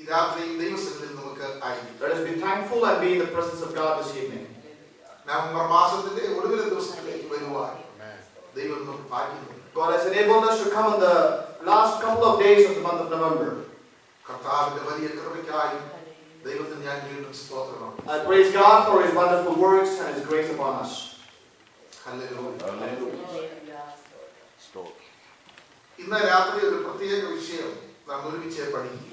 ഈ രാത്രിയിൽ ദൈവസന്നിധിയിൽ നമുക്ക് ആയിരിക്കും Let us be thankful and be in the presence of God this evening. November മാസത്തിന്റെ ഒടുവിലെ ദിവസത്തിലേക്ക് വരുവാൻ ദൈവം നമുക്ക് ഭാഗ്യം തന്നു. God has enabled us to come in the last couple of days of the month of November. കർത്താവിന്റെ വലിയ കൃപയ്ക്കായി ദൈവത്തിന് ഞാൻ വീണ്ടും സ്തോത്രമാണ് I praise God for His wonderful works and His grace upon us. Hallelujah. ഇന്ന് രാത്രി ഒരു പ്രത്യേക വിഷയം നാം ഒരുമിച്ച് പഠിക്കുക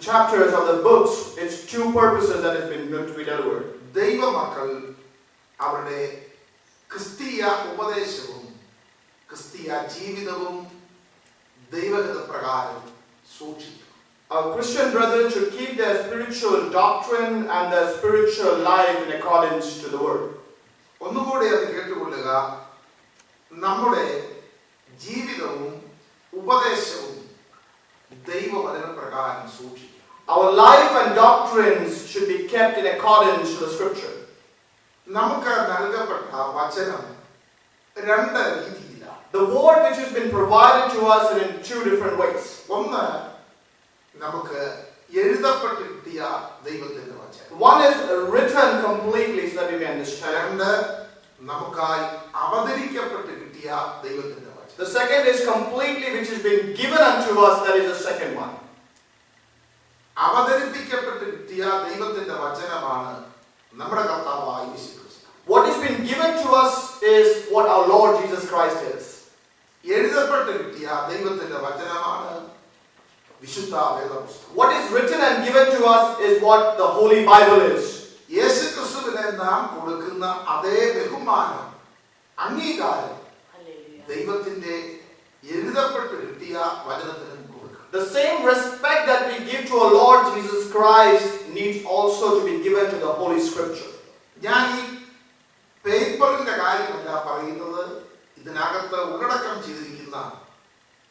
chapters of the books, it's two purposes that has been going to be delivered. ദൈവമക്കൾ അവരുടെ ക്രിസ്തീയ ഉപദേശവും ക്രിസ്തീയ ജീവിതവും ദൈവഗത പ്രകാരം സൂക്ഷിക്കും Our Christian brethren should keep their spiritual doctrine and their spiritual life in accordance to the word. ഒന്നുകൂടി അത് കേട്ടുകൊള്ളുക നമ്മുടെ ജീവിതവും ഉപദേശവും ദൈവവചന പ്രകാരം സൂക്ഷിക്കും Our life and doctrines should be kept in accordance to the scripture. നമുക്ക് നൽകപ്പെട്ട വചനം രണ്ട് രീതിയിലാണ് The word which has been provided to us in two different ways. ഒന്ന് നമുക്ക് എഴുതപ്പെട്ട് കിട്ടിയ ദൈവത്തിന്റെ വചനം One is written completely so that we may understand. രണ്ട് നമുക്കായി അവതരിക്കപ്പെട്ട് കിട്ടിയ ദൈവത്തിന്റെ വചനം The second is completely which has been given unto us, that is the second one. അവതരിപ്പിക്കപ്പെട്ട് കിട്ടിയ ദൈവത്തിന്റെ വചനമാണ് നമ്മുടെ കർത്താവായ യേശു ക്രിസ്തു What has been given to us is what our Lord Jesus Christ is. എഴുതപ്പെട്ട് കിട്ടിയ ദൈവത്തിന്റെ വചനമാണ് വിശുദ്ധ വേദപുസ്തകം What is written and given to us is what the Holy Bible is. യേശു ക്രിസ്തുവിനെ നാം കൊടുക്കുന്ന അതേ ബഹുമാനം അംഗീകാരം ദൈവത്തിന്റെ എഴുതപ്പെട്ട് കിട്ടിയ വചനത്തിനും The same respect that we give to our Lord Jesus Christ needs also to be given to the Holy Scripture. ഞാൻ ഈ പേപ്പറിന്റെ കാര്യമല്ല പറയുന്നത് ഇതിനകത്ത് ഉള്ളടക്കം ചെയ്തിരിക്കുന്ന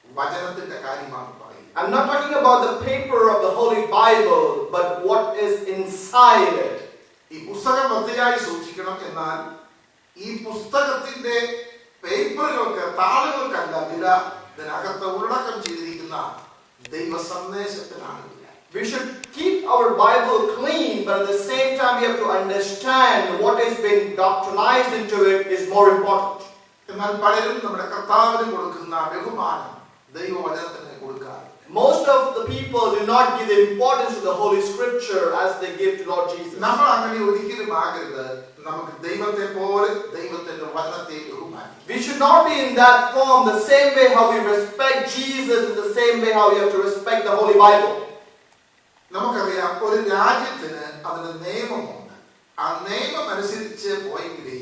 വചനത്തിന്റെ കാര്യമാണ് പറയുന്നത് I'm not talking about the paper of the Holy Bible, but what is inside it. ഈ പുസ്തകം വൃത്തിയായി സൂക്ഷിക്കണം എന്നാൽ ഈ പുസ്തകത്തിന്റെ പേപ്പറുകൾക്ക് താളുകൾക്കല്ല വില ഇതിനകത്ത് ഉള്ളടക്കം ചെയ്തിരിക്കുന്ന ദൈവ സന്ദേശത്തിനാണ് വില We should keep our Bible clean, but at the same time, we have to understand what has been doctrinized into it is more important. എന്നാൽ പലരും നമ്മുടെ കർത്താവിന് കൊടുക്കുന്ന ബഹുമാനം ദൈവവചനത്തിന് കൊടുക്കാറ് Most of the people do not give the importance to the Holy Scripture as they give to Lord Jesus. നമ്മൾ അങ്ങനെ ഒരിക്കലും ആകരുത് നമുക്ക് ദൈവത്തെ പോലെ ദൈവത്തിന്റെ വചനത്തെ ബഹുമാനിക്കും We should not be in that form the same way how we respect Jesus is the same way how we have to respect the Holy Bible. നമുക്കറിയാം ഒരു രാജ്യത്തിന് അതിന് നിയമമുണ്ട് ആ നിയമം അനുസരിച്ച് പോയെങ്കിലേ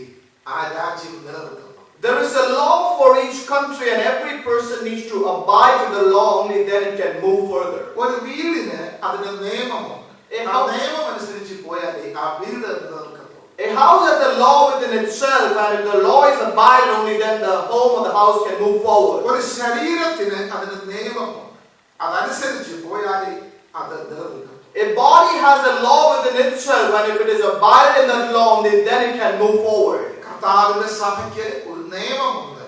ആ രാജ്യം നിലനിൽക്കുന്നു There is a law for each country and every person needs to abide to the law, only then it can move further. ഒരു വീടിന് അതിന് നിയമമുണ്ട് ഏ, ആ how- നിയമം അനുസരിച്ച് house has a law within itself and if the law is abided, only then the home or the house can move forward. ഒരു ശരീരത്തിന് അതിന് നിയമമുണ്ട് അതനുസരിച്ച് പോയാലേ അത് നിലനിൽക്കും A body has a law within itself and if it is abided in that law, only then it can move forward. കർത്താവിന്റെ സഭയ്ക്ക് ഒരു നിയമമുണ്ട്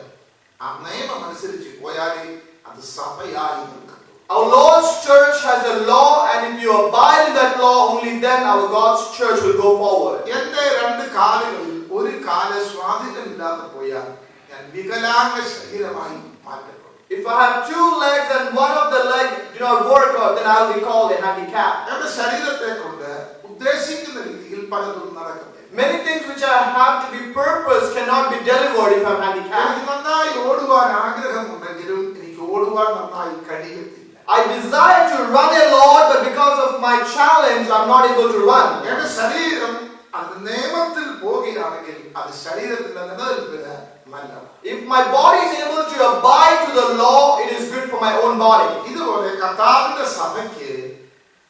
ആ നിയമം അനുസരിച്ച് പോയാലേ അത് സഭയായി നിൽക്കത്തുള്ളൂ Our Lord's church has a law, and if you abide in that law, only then our God's church will go forward. എന്റെ രണ്ട് കാലുകളിൽ ഒരു കാല് സ്വാധീനമില്ലാതെ പോയാൽ ഞാൻ വികലാംഗ ശരീരമായി മാറ്റപ്പെടും If I have two legs and one of the leg do not work out, then I will be called a handicap. എന്റെ ശരീരത്തെ കൊണ്ട് ഉദ്ദേശിക്കുന്ന രീതിയിൽ പലതും നടക്കത്തില്ല Many things which I have to be purposed cannot be delivered if I'm എനിക്ക് handicapped. നന്നായി ഓടുവാൻ ആഗ്രഹമുണ്ടെങ്കിലും എനിക്ക് ഓടുവാൻ നന്നായി കഴിയത്തില്ല I desire to run a lot, but because of my challenge, I'm not able to run. എന്റെ ശരീരം അത് നിയമത്തിൽ പോകുകയാണെങ്കിൽ അത് ശരീരത്തിന്റെ നിലനിൽപ്പിന് നല്ലതാണ് If my body is able to abide to the law, it is good for my own body. ഇതുപോലെ കർത്താവിന്റെ സഭയ്ക്ക്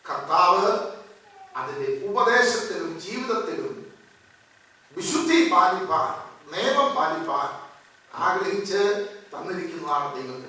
കർത്താവ് അതിന്റെ ഉപദേശത്തിലും ജീവിതത്തിലും വിശുദ്ധി പാലിപ്പാൻ നിയമം പാലിപ്പാൻ ആഗ്രഹിച്ച് തന്നിരിക്കുന്നതാണ് ദൈവത്തിന്റെ വചനം.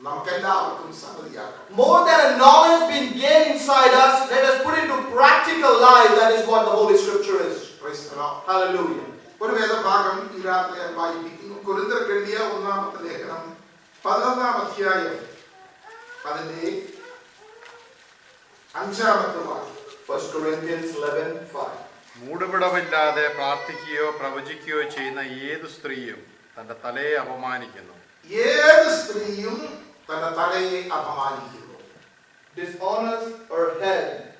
നമുക്കെല്ലാവർക്കും സംഗതിയാക്കാം More than a knowledge being gained inside us, let us put into practical life. That is what the Holy Scripture is. Praise the Lord. Hallelujah. ഒരു വേദഭാഗം ഈ രാത്രി വായിപ്പിക്കുന്നു കുരുന്തർക്ക് എഴുതിയ ഒന്നാമത്തെ ലേഖനം പതിനൊന്നാം അധ്യായം അതിന്റെ അഞ്ചാമത്തെ വാക്യം 1 Corinthians 11 5. പ്രാർത്ഥിക്കുകയോ പ്രവചിക്കുകയോ ചെയ്യുന്ന ഏതു സ്ത്രീയും തന്റെ തലയെ അപമാനിക്കുന്നു ഏത് സ്ത്രീയും തന്റെ തലയെ അപമാനിക്കുന്നു. ഡിസ്ഓണസ് her head.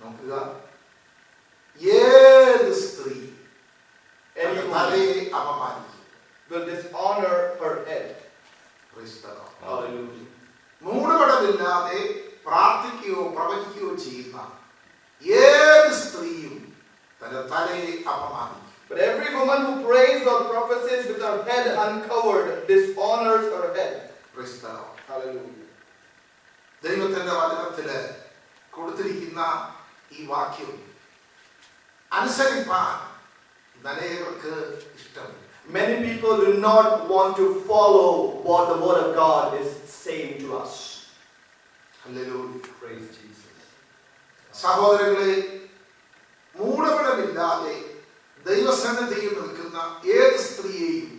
നോക്കുക. ഏത് സ്ത്രീ തലയെ അപമാനിക്കും will dishonor her head. മൂടുപടമില്ലാതെ പ്രാർത്ഥിക്കുകയോ പ്രവചിക്കുകയോ ചെയ്യുന്ന ഏത് സ്ത്രീയും തന്റെ തലയെ അപമാനിക്കും But every woman who prays or prophesies with her head uncovered dishonors her head. Praise the Lord. Hallelujah. ദൈവത്തിന്റെ വചനത്തില് കൊടുത്തിരിക്കുന്ന ഈ വാക്യം അനുസരിപ്പാൻ അനേകർക്ക് ഇഷ്ടമില്ല Many people do not want to follow what the Word of God is saying to us. Hallelujah. Praise Jesus. സഹോദരങ്ങളെ മൂടപടമില്ലാതെ ദൈവസന്നിധിയിൽ നിൽക്കുന്ന ഏത് സ്ത്രീയെയും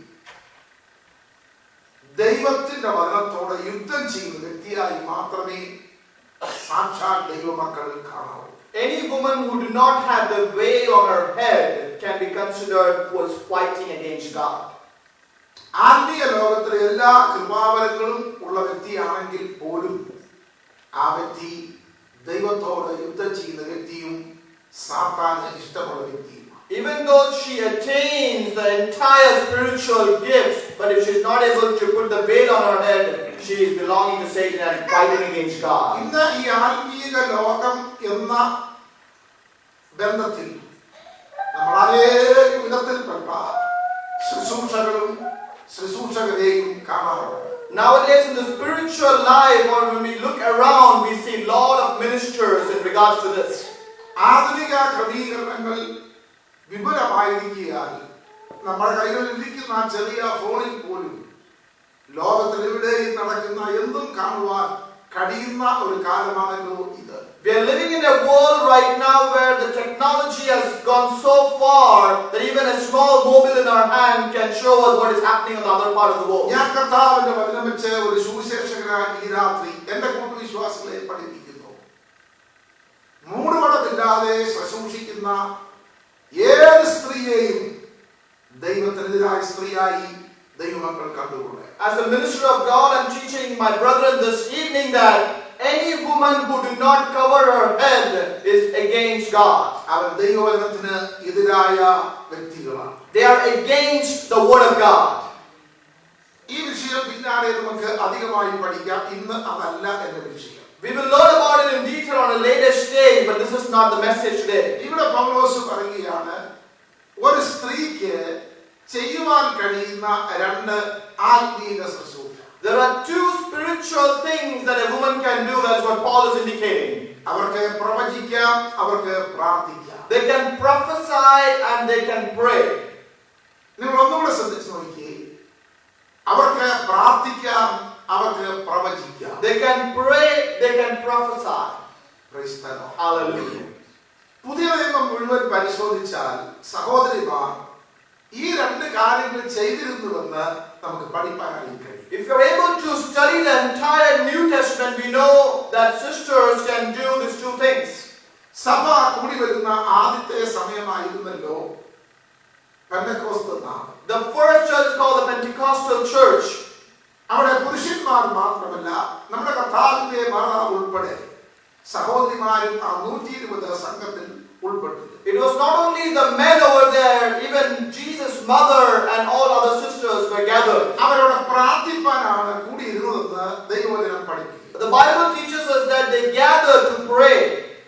ദൈവത്തിന്റെ വചനത്തോട് യുദ്ധം ചെയ്യുന്ന വ്യക്തിയായി മാത്രമേ സാക്ഷാൽ ദൈവമക്കൾ കാണാവൂ Any woman who do not have the veil on her head can be considered who is fighting against God. ആത്മീയ ലോകത്തിലെ എല്ലാ കൃപാവരങ്ങളും ഉള്ള വ്യക്തിയാണെങ്കിൽ പോലും ആ വ്യക്തി ദൈവത്തോട് യുദ്ധം ചെയ്യുന്ന വ്യക്തിയും സാത്താന് ഇഷ്ടമുള്ള വ്യക്തിയുമാണ് Even though she attains the entire spiritual gifts, but if she is not able to put the veil on her head, she is belonging to Satan and fighting against God. ഇന്ന് ഈ ആത്മീയ ലോകം എന്ന ബന്ധത്തിൽ നമ്മൾ അനേക വിധത്തിൽപ്പെട്ട ശുശ്രൂഷകളും ശുശ്രൂഷകരെയും കാണാറുണ്ട് Nowadays, in the spiritual life, or when we look around, we see a lot of ministers in regards to this. ആധുനിക ക്രമീകരണങ്ങൾ വിപുലമായിരിക്കാൻ നമ്മുടെ കൈകളിൽ ഇരിക്കുന്ന ആ ചെറിയ ഫോണിൽ പോലും ലോകത്തിൽ എവിടെയും നടക്കുന്ന എന്തും കാണുവാൻ കഴിയുന്ന ഒരു കാലമാണല്ലോ ഇത് We are living in a world right now where the technology has gone so far that even a small mobile in our hand can show us what is happening on the other part of the world. ഞാൻ കർത്താവിന്റെ വചനം വെച്ച് ഒരു സുവിശേഷകനായി ഈ രാത്രി എന്റെ കൂട്ടുവിശ്വാസികളെ പഠിപ്പിക്കുന്നു മൂടുപടമില്ലാതെ ശുശ്രൂഷിക്കുന്ന ഏത് സ്ത്രീയെയും ദൈവത്തിനെതിരായ സ്ത്രീയായി ദൈവമക്കൾ കണ്ടുകൊള്ളേ As a minister of God, I'm teaching my brethren this evening that any woman who do not cover her head is against God. അവർ ദൈവവചനത്തിന് എതിരായ വ്യക്തികളാണ് They are against the word of God. ഈ വിഷയം പിന്നാലെ നമുക്ക് അധികമായി പഠിക്കാം ഇന്ന് അതല്ല എന്റെ വിഷയം We will learn about it in detail on a later stage, but this is not the message today. ഇവിടെ പൗലോസ് പറയുകയാണ് ഒരു സ്ത്രീക്ക് ചെയ്യുവാൻ കഴിയുന്ന രണ്ട് ആത്മീക ശുശ്രൂഷ There are two spiritual things that a woman can do. That's what Paul is indicating. അവർക്ക് പ്രവചിക്കാം അവർക്ക് പ്രാർത്ഥിക്കാം They can prophesy and they can pray. നിങ്ങൾ ഒന്നുകൂടെ ശ്രദ്ധിച്ചു നോക്കിയേ അവർക്ക് പ്രാർത്ഥിക്കാം അവർക്ക് പ്രവചിക്കാം They can pray, they can prophesy. Praise the Lord. Hallelujah. പുതിയ നിയമം മുഴുവൻ പരിശോധിച്ചാൽ സഹോദരിമാർ ഈ രണ്ട് കാര്യങ്ങൾ ചെയ്തിരുന്നുവെന്ന് നമുക്ക് പഠിപ്പാനായി കഴിയും If you're able to study the entire New Testament, we know that sisters can do these two things. സഭ കൂടി വരുന്ന ആദ്യത്തെ സമയമായിരുന്നല്ലോ പെന്തക്കോസ്ത് നാൾ The first church called the Pentecostal church. അവിടെ പുരുഷന്മാർ മാത്രമല്ല നമ്മുടെ കർത്താവിന്റെ മാതാവ് ഉൾപ്പെടെ സഹോദരിമാരും ആ നൂറ്റി ഇരുപത് സംഘത്തിൽ ഉൾപ്പെട്ടിരുന്നു It was not only the men over there, even Jesus' mother and all other sisters were gathered. അവരോട് പ്രാർത്ഥിപ്പാനാണ് കൂടിയിരുന്നതെന്ന് ദൈവവചനം പഠിപ്പിക്കുന്നു The Bible teaches us that they gathered to pray.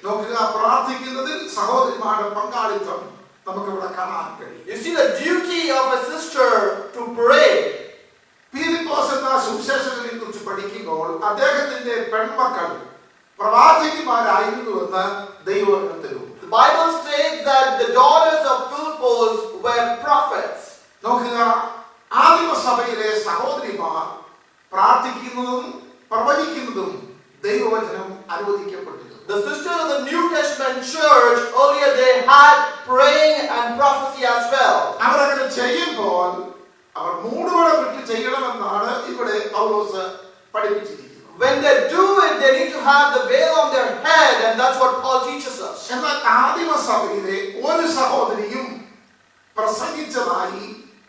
നോക്കുക പ്രാർത്ഥിക്കുന്നതിൽ സഹോദരിമാരുടെ പങ്കാളിത്തം നമുക്കിവിടെ കാണാൻ കഴിയും You see the duty of a sister to pray. Peelipose എന്ന സുവിശേഷകനെ കുറിച്ച് പഠിക്കുമ്പോൾ അദ്ദേഹത്തിന്റെ പെൺമക്കൾ പ്രവാചകിമാരായിരുന്നുവെന്ന് ദൈവവചനത്തിലുണ്ട് The Bible states that the daughters of Philippus were prophets. നോക്കുക ആദിമസഭയിലെ സഹോദരിമാർ പ്രാർത്ഥിക്കുന്നതും പ്രവചിക്കുന്നതും ദൈവവചനം അനുവദിക്കപ്പെട്ടിരുന്നു The sisters of the New Testament church earlier they had praying and prophecy as well. അവരങ്ങനെ ചെയ്യുമ്പോൾ അവർ മൂടുപടം വിട്ട് ചെയ്യണമെന്നാണ് ഇവിടെ പൗലോസ് പഠിപ്പിച്ചിരിക്കുന്നത് When they do it, they need to have the veil on their head, and that's what Paul teaches us. എന്നാൽ ആദിമസഭയിലെ ഒരു സഹോദരിയും പ്രസംഗിച്ചതായി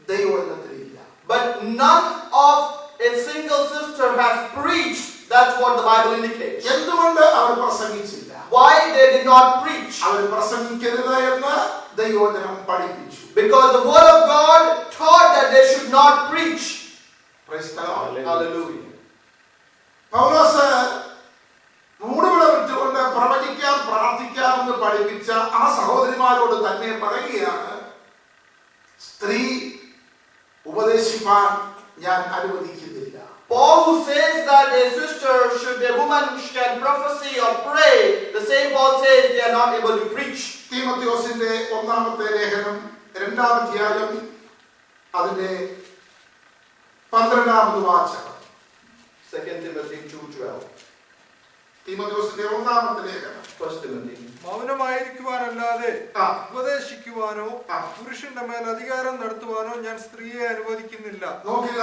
ദൈവവചനത്തിലില്ല But none of a single sister has preached. That's what the Bible indicates. എന്തുകൊണ്ട് അവർ പ്രസംഗിച്ചില്ല Why they did not preach? അവർ പ്രസംഗിക്കരുത് എന്ന് ദൈവവചനം പഠിപ്പിച്ചു Because the word of God taught that they should not preach. Praise the Lord. Hallelujah. പൗലോസ് മൂടുവിടം വിട്ടുകൊണ്ട് പ്രവചിക്കാം പ്രാർത്ഥിക്കാം എന്ന് പഠിപ്പിച്ച ആ സഹോദരിമാരോട് തന്നെ പറയുകയാണ് സ്ത്രീ ഉപദേശിപ്പാൻ ഞാൻ അനുവദിക്കുന്നില്ല Paul who says that a sister should, a woman can prophesy or pray, the same Paul says they are not able to preach. തീമത്യോസിന്റെ ഒന്നാമത്തെ ലേഖനം രണ്ടാം അധ്യായം അതിന്റെ പന്ത്രണ്ടാമത് വാചകം 2 Timothy 2.12. തീമത്യോസിന്റെ ഒന്നാമത്തെ ലേഖനം 1 Timothy. മൗനമായിരിക്കുവാനല്ലാതെ ഉപദേശിക്കുവാനോ. പുരുഷന്റെ മേൽ അധികാരം നടത്തുവാനോ ഞാൻ സ്ത്രീയെ അനുവദിക്കുന്നില്ല നോക്കുക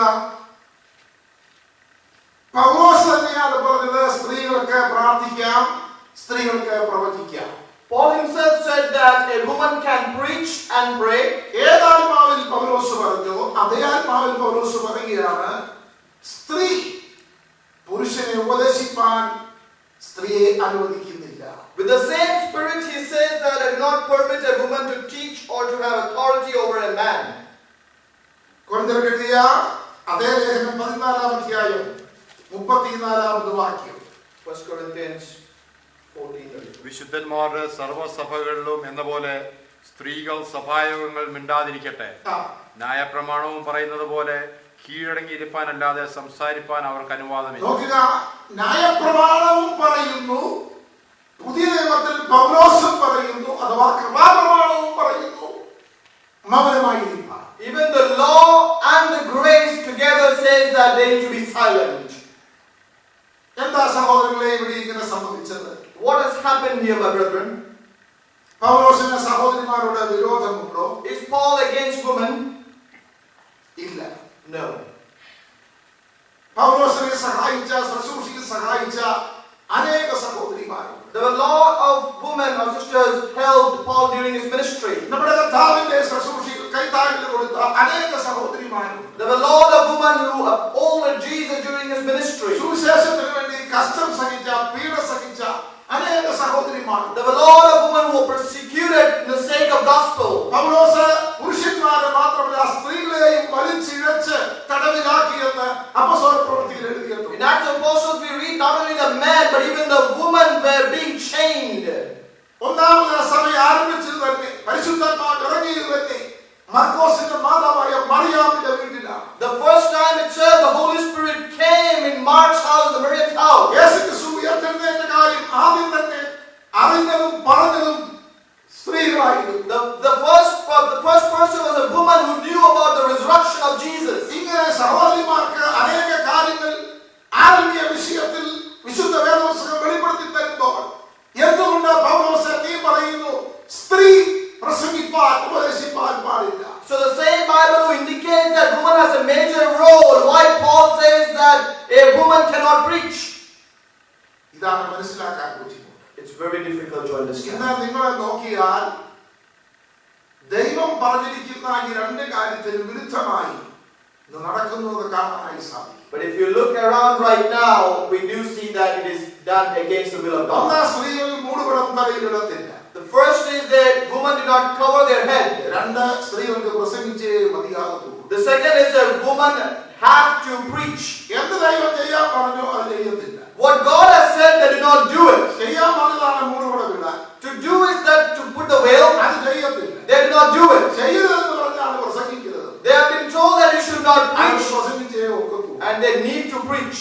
പൗലോസ് തന്നെയാണ് പറഞ്ഞത് സ്ത്രീകൾക്ക് പ്രാർത്ഥിക്കാം സ്ത്രീകൾക്ക് പ്രവചിക്കാം Paul himself said that a woman can preach and pray. ഏതാത്മാവിൽ പൗലോസ് പറഞ്ഞു അതേ ആത്മാവിൽ പൗലോസ് പറയുകയാണ് സ്ത്രീ പുരുഷനെ ഉപദേശിപ്പാൻ സ്ത്രീയെ അനുവദിക്കുന്നില്ല With the same spirit, he says that I do not permit a woman to teach or to have authority over a man. കൊരിന്ത്യർക്ക് എഴുതിയ അതേ ലേഖനം പതിനാലാം അധ്യായം മുപ്പത്തിനാലാമത് വാക്യം 1 Corinthians 14. സർവസഭകളിലും എന്ന പോലെ സ്ത്രീകൾ സഭായോഗങ്ങൾ മിണ്ടാതിരിക്കട്ടെ. ന്യായപ്രമാണവും പറയുന്നത് പോലെ കീഴടങ്ങിയിരിപ്പാനല്ലാതെ സംസാരിപ്പാൻ അവർക്ക് അനുവാദമില്ല. നോക്കുക ന്യായപ്രമാണവും പറയുന്നു പുതിയ നിയമത്തിൽ പൗലോസും പറയുന്നു അഥവാ കൃപാപ്രമാണവും പറയുന്നു Even the law and the grace together says that they need to be silent. എന്താ സഹോദരങ്ങളെ ഇവിടെ ഇങ്ങനെ സംഭവിച്ചത്? What has happened here, my brethren? പൗലോസിന് സഹോദരിമാരോട് വിരോധമുണ്ടോ Is Paul against women? ഇല്ല No. പൗലോസിനെ സഹായിച്ച ശുശ്രൂഷയ്ക്ക് സഹായിച്ച അനേക സഹോദരിമാരുണ്ട് There were a lot of women or sisters helped Paul during his ministry. നമ്മുടെ കർത്താവിന്റെ ശുശ്രൂഷയ്ക്ക് കൈത്താഴിൽ കൊടുത്ത അനേക സഹോദരിമാരുണ്ട് There were a lot of women who upholded Jesus during his ministry. സുവിശേഷത്തിന് വേണ്ടി കഷ്ടം സഹിച്ച പീഡ സഹിച്ച അനേക സഹോദരിമാരുണ്ട് There were a lot of women who were persecuted in the sake of gospel. പൗലോസ് പുരുഷന്മാരെ മാത്രമല്ല സ്ത്രീകളെയും വലിച്ചിഴച്ച് തടവിലാക്കിയെന്ന് അപസ്വര പ്രവൃത്തിയിൽ എഴുതിയിട്ടുണ്ട് In Acts of Apostles, we read not only the men, but even the women were being chained. ഒന്നാമത് സഭ against the will of God. ഒന്നാം സ്ത്രീകൾ മൂടുപടം തലയിലിടത്തില്ല The First is that women do not cover their head. രണ്ട് സ്ത്രീകൾക്ക് പ്രസംഗിച്ചേ മതിയാകൂ The second is that women have to preach. എന്ത് ദൈവം ചെയ്യാൻ പറഞ്ഞോ അത് ചെയ്യത്തില്ല What God has said, they do not do it. ചെയ്യാൻ പറഞ്ഞതാണ് മൂടുകൂടെ വിടാൻ To do is that to put the veil, അത് ചെയ്യത്തില്ല they do not do it. ചെയ്യരുതെന്ന് പറഞ്ഞാണ് പ്രസംഗിക്കുന്നത് They have been told that you should not അത് preach പ്രസംഗിച്ചേ ഒക്കത്തു and they need to preach.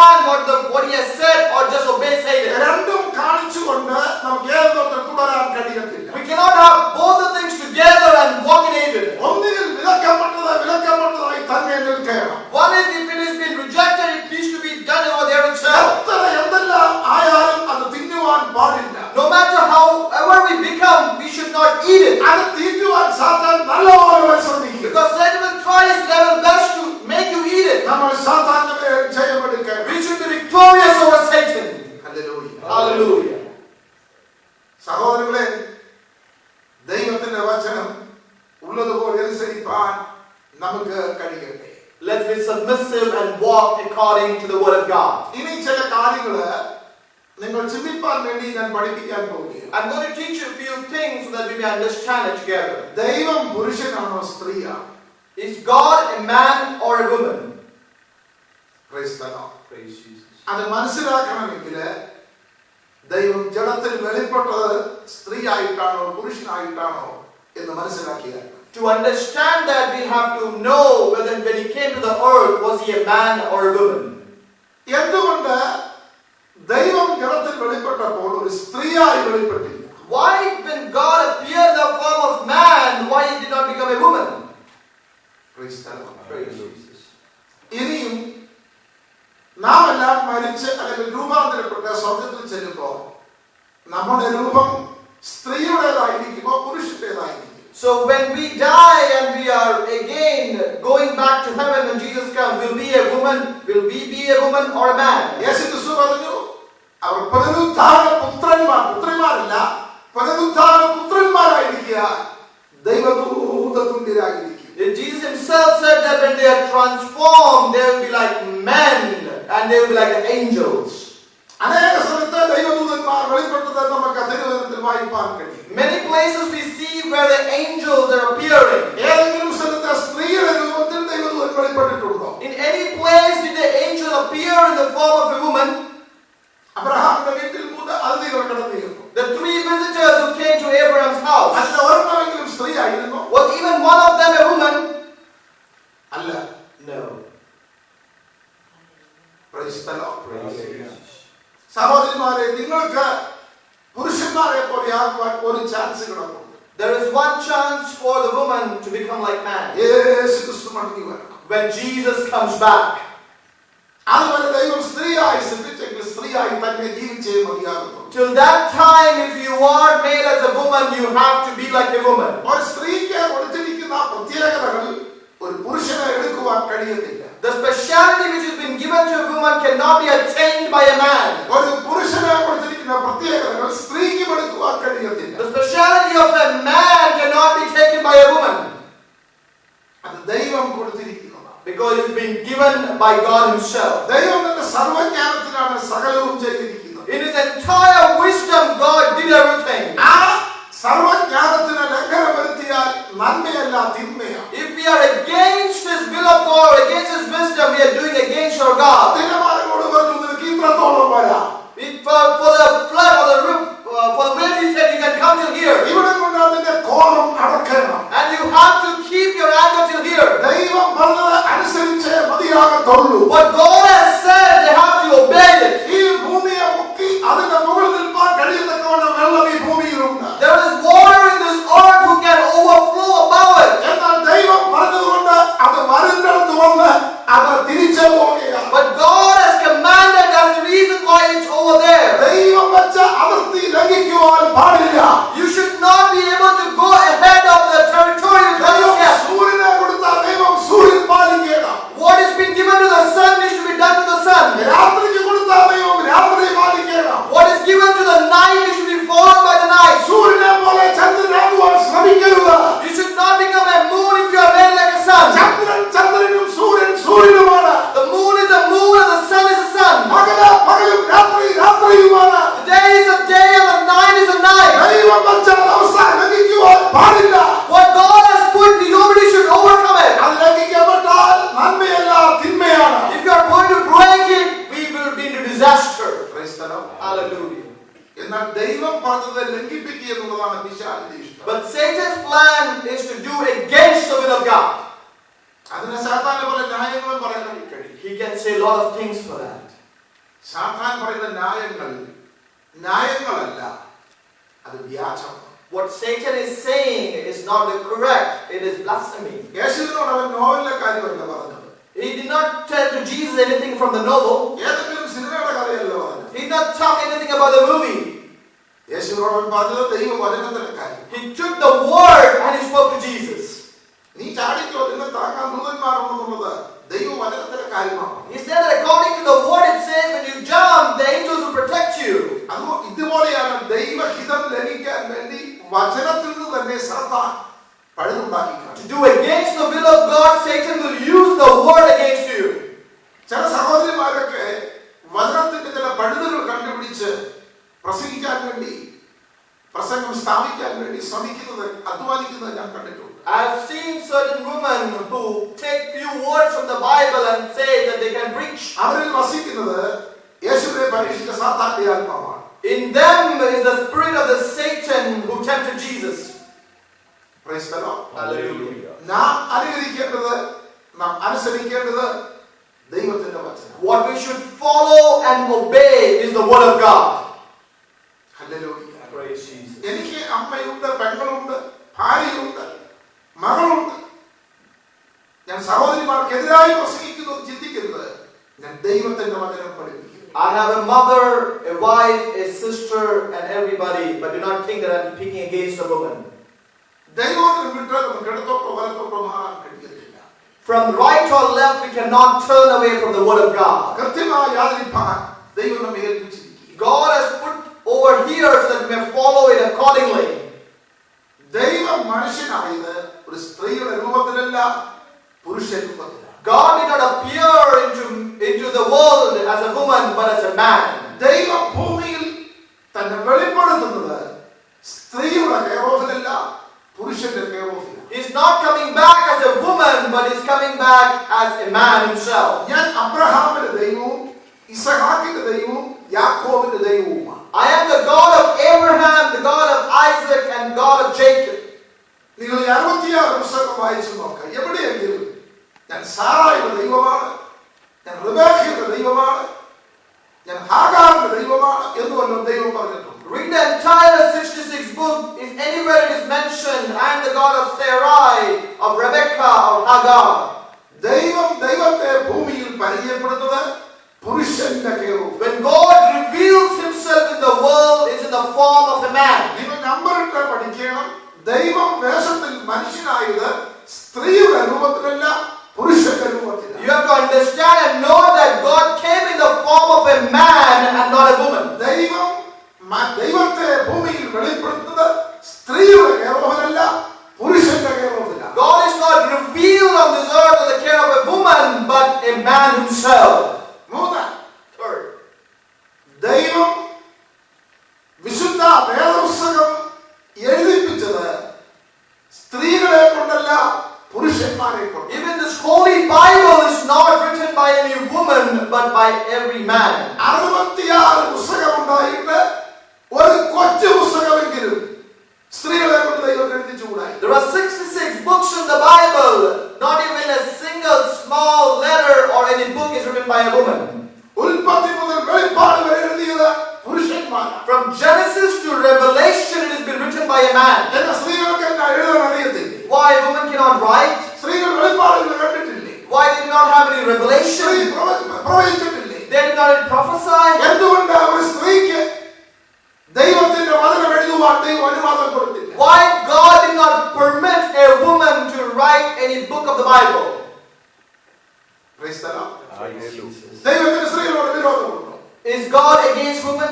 সম্মান অর্জন করিয়েছেন ദൈവം പുരുഷനാണോ സ്ത്രീയാണോ Is God a man or a woman? Praise the Lord. Praise Jesus. അത് മനസ്സിലാക്കണമെങ്കിൽ ദൈവം ജഡത്തിൽ വെളിപ്പെട്ടത് സ്ത്രീ ആയിട്ടാണോ പുരുഷനായിട്ടാണോ എന്ന് മനസ്സിലാക്കിയാൽ To understand that, we have to know whether when he came to the earth, was he a man or a woman? എന്തുകൊണ്ട് ദൈവം ജഡത്തിൽ വെളിപ്പെട്ടപ്പോൾ ഒരു സ്ത്രീയായി വെളിപ്പെട്ടില്ല Why, when God appeared in the man, why he did not become a woman? Praise the Lord. Praise Jesus. ഇനിയും നാം എല്ലാം മരിച്ച് അല്ലെങ്കിൽ രൂപാന്തരപ്പെട്ട സ്വർഗത്തിൽ ചെല്ലുമ്പോൾ നമ്മുടെ രൂപം സ്ത്രീയുടേതായിരിക്കുമോ പുരുഷന്റേതായിരിക്കും So when we die and we are again going back to heaven when Jesus comes, will be a woman? Will we be a woman or a man? യേശു ക്രിസ്തു പറഞ്ഞു അവർ പുനരുദ്ധാന പുത്രന്മാർ പുത്രിമാരല്ല പുനരുദ്ധാന പുത്രന്മാരായിരിക്കുക ദൈവദൂത തുല്യരായിരിക്കും And Jesus himself said that when they are transformed, they will be like men and they will be like the angels. അനേക സ്ഥലത്ത് ദൈവദൂതന്മാർ വെളിപ്പെട്ടത് നമുക്ക് തിരുവനന്തപുരത്തിൽ വായിപ്പാൻ കഴിയും Many places we see where the angels are appearing. ഏതെങ്കിലും സ്ഥലത്ത് സ്ത്രീയുടെ രൂപത്തിൽ ദൈവദൂതൻ വെളിപ്പെട്ടിട്ടുണ്ടോ In any place did the angel appear in the form of a woman? അബ്രഹാമിന്റെ വീട്ടിൽ മൂന്ന് അതിഥികൾ കടന്നിരുന്നു The three visitors who came to Abraham's house, അതിൽ ഒരെണ്ണമെങ്കിലും സ്ത്രീ ആയിരുന്നു was even one of them a woman? അല്ല No. Praise the Lord. Praise സഹോദരിമാരെ നിങ്ങൾക്ക് പുരുഷന്മാരെ പോലെ ആകുവാൻ ഒരു ചാൻസ് കിടക്കുന്നു There is one chance for the woman to become like man. യേശു ക്രിസ്തു മടങ്ങി വരണം When Jesus comes back. അതുവരെ ദൈവം സ്ത്രീയായി Till that time, if you are made as a woman, you have to be like a woman. ഒരു സ്ത്രീക്ക് കൊടുത്തിരിക്കുന്ന പ്രത്യേകതകൾ ഒരു പുരുഷനെ എടുക്കുവാൻ കഴിയത്തില്ല The speciality which has been given to a woman cannot be attained by a man. ഒരു പുരുഷനെ കൊടുത്തിരിക്കുന്ന പ്രത്യേകതകൾ സ്ത്രീക്കും എടുക്കുവാൻ കഴിയത്തില്ല The speciality of a man cannot be taken by a woman അത് ദൈവം കൊടുത്തിരിക്കുന്നതാണ് because it's been given by God Himself. ദൈവം തന്റെ സർവജ്ഞാനത്തിലാണ് സകലവും ചെയ്തിരിക്കുന്നത് In His entire wisdom, God did everything. ആ സർവജ്ഞാനത്തിന് ലംഘനം വരുത്തിയാൽ നന്മയല്ല തിന്മയാണ് If we are against His will of God or against His wisdom, we are doing against our God. തിരുമാനോട് പറഞ്ഞു നിനക്ക് ഇത്രത്തോളം വരാം If for, for the flood or the roof, uh, for the wind, He said, you can come till here. ഇവിടെ കൊണ്ട് അതിന്റെ കോപം അടക്കണം And you have to keep your anger till here. ദൈവം ধরলো വചനത്തിൽ നിന്ന് തന്നെ സാത്താൻ പഴുതുണ്ടാക്കി To do against the will of God, Satan will use the word against you. ചില സഹോദരിമാരൊക്കെ വചനത്തിന്റെ ചില പഴുതുകൾ കണ്ടുപിടിച്ച് പ്രസംഗിക്കാൻ വേണ്ടി പ്രസംഗം സ്ഥാപിക്കാൻ വേണ്ടി ശ്രമിക്കുന്നത് അധ്വാനിക്കുന്നത് ഞാൻ കണ്ടിട്ടുണ്ട് I've seen certain women who take few words from the Bible and say that they can preach. അവരിൽ വസിക്കുന്നത് യേശുവിനെ പരീക്ഷിച്ച സാത്താന്റെ ആത്മാവാണ് In them is the spirit of the Satan who tempted Jesus. Praise the Lord. Hallelujah. നാം അനുകരിക്കേണ്ടത് നാം അനുസരിക്കേണ്ടത് ദൈവത്തിന്റെ വചനം What we should follow and obey is the word of God. Hallelujah. Praise Jesus. എനിക്ക് അമ്മയുണ്ട് പെങ്ങളുണ്ട് ഭാര്യയുണ്ട് മകളുണ്ട് ഞാൻ സഹോദരിമാർക്കെതിരായി പ്രസംഗിക്കുന്നു എന്ന് ചിന്തിക്കരുത് ഞാൻ ദൈവത്തിന്റെ വചനം പഠിപ്പിക്കുന്നു I have a mother, a wife, a sister, and everybody, but do not think that I'm speaking against a woman. ദൈവത്തിന് വിട്ട് നമുക്ക് ഇടത്തോട്ടോ വലത്തോട്ടോ മാറാൻ കഴിയത്തില്ല From right or left, we cannot turn away from the word of God. കൃത്യമായി ആദരിപ്പാൻ ദൈവം നമ്മെ ഏൽപ്പിച്ചിരിക്കുക God has put over here so that we may follow it accordingly. ദൈവം മനുഷ്യനായത് ഒരു സ്ത്രീയുടെ രൂപത്തിലല്ല പുരുഷ രൂപത്തിലാണ് God did not appear into, into the world as a woman, but as a man. ദൈവം ഭൂമിയിൽ തന്നെ വെളിപ്പെടുത്തുന്നത് സ്ത്രീയുടെ കെയറോഫിലല്ല പുരുഷന്റെ കെയറോഫിലാണ് He's not coming back as a woman, but he's coming back as a man himself. ഞാൻ അബ്രഹാമിന്റെ ദൈവവും ഇസഹാക്കിന്റെ ദൈവവും യാക്കോബിന്റെ ദൈവവുമാണ് I am the God of Abraham, the God of Isaac, and God of Jacob. നിങ്ങൾ ഈ അറുപത്തിയാറ് പുസ്തകം വായിച്ചു നോക്കാം എവിടെയെങ്കിലും ഞാൻ സാറായുടെ ദൈവമാണ് ഞാൻ റിബേഖയുടെ ദൈവമാണ് ഞാൻ ഹാഗാറിന്റെ ദൈവമാണ് എന്ന് വല്ലതും ദൈവം പറഞ്ഞിട്ടുണ്ട് Read the entire 66 book. If anywhere it is mentioned, I am the God of Sarai, of Rebekah, of Hagar. ദൈവം ദൈവത്തെ ഭൂമിയിൽ പരിചയപ്പെടുന്നത് പുരുഷന്റെ care of When God reveals himself in the world, is in the form of a man. നിങ്ങൾ number ഇട്ട് പഠിക്കണം ദൈവം വേഷത്തിൽ മനുഷ്യനായത് സ്ത്രീയുടെ രൂപത്തിലല്ല പുരുഷന്റെ രൂപത്തിലാണ് You have to understand and know that God came in the form of a man and not a woman. ദൈവം മ- ദൈവത്തെ ഭൂമിയിൽ വെളിപ്പെടുത്തുന്നത് സ്ത്രീയുടെ കെയറോഫിലല്ല പുരുഷന്റെ കെയറോഫിലാണ് God is not revealed on this earth in the care of a woman, but a man himself. മൂന്ന് Third, ദൈവം വിശുദ്ധ വേദപുസ്തകം എഴുതിപ്പിച്ചത് പുരുഷന്മാരെ കൊണ്ട് even this holy Bible is not written by any woman, but by every man. അറുപത്തിയാറ് പുസ്തകം ഉണ്ടായിട്ട് ഒരു കൊച്ചു പുസ്തകമെങ്കിലും സ്ത്രീകളെ കൊണ്ട് ദൈവം എഴുതിച്ചുകൂടായി There are 66 books in the Bible, not even a single small letter or any book is written by a woman. ഉൽപ്പത്തി മുതൽ വെളിപ്പാട് വരെ എഴുതിയത് പുരുഷന്മാരാണ് From Genesis to Revelation, it has been written by a man. എന്റെ സ്ത്രീകൾക്ക് എന്നാ എഴുതാൻ അറിയത്തില്ലേ Why women cannot write? സ്ത്രീകൾ വെളിപ്പാടുകൾ കണ്ടിട്ടില്ലേ Why they do not have any സ്ത്രീ revelation? പ്രവ- പ്രവചിച്ചിട്ടില്ലേ They did not prophesy. എന്തുകൊണ്ട് ഒരു സ്ത്രീക്ക് ദൈവത്തിന്റെ വചനം എഴുതുവാൻ ദൈവം അനുവാദം കൊടുത്തില്ല Why God did not permit a woman to write any book of the Bible? Praise the Lord. ദൈവത്തിന് സ്ത്രീകളോട് വിരോധമുണ്ടോ Is God against women?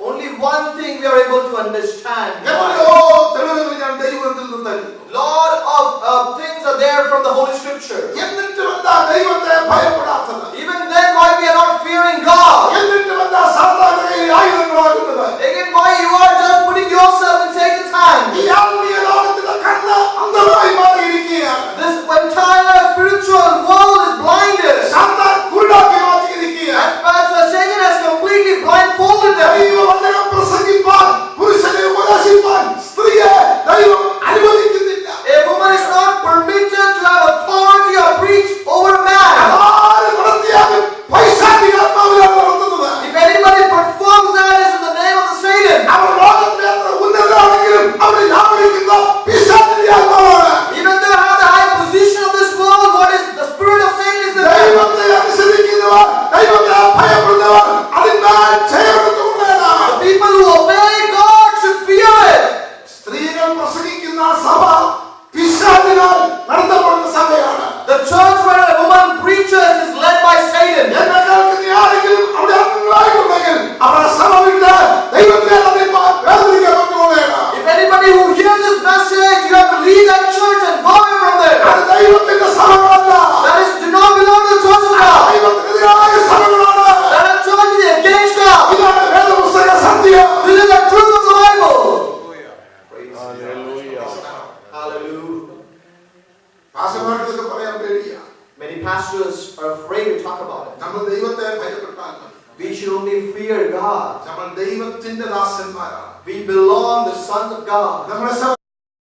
Only one thing we are able to understand. Lot of uh, things are there from the Holy Scripture. Even then, why we are not fearing God? Again, why you are just putting yourself in Satan's hand? This entire spiritual world is blinded. ദൈവവചനം പ്രസംഗിപ്പാൻ പുരുഷനെ ഉപദേശിപ്പാൻ സ്ത്രീയെ ദൈവം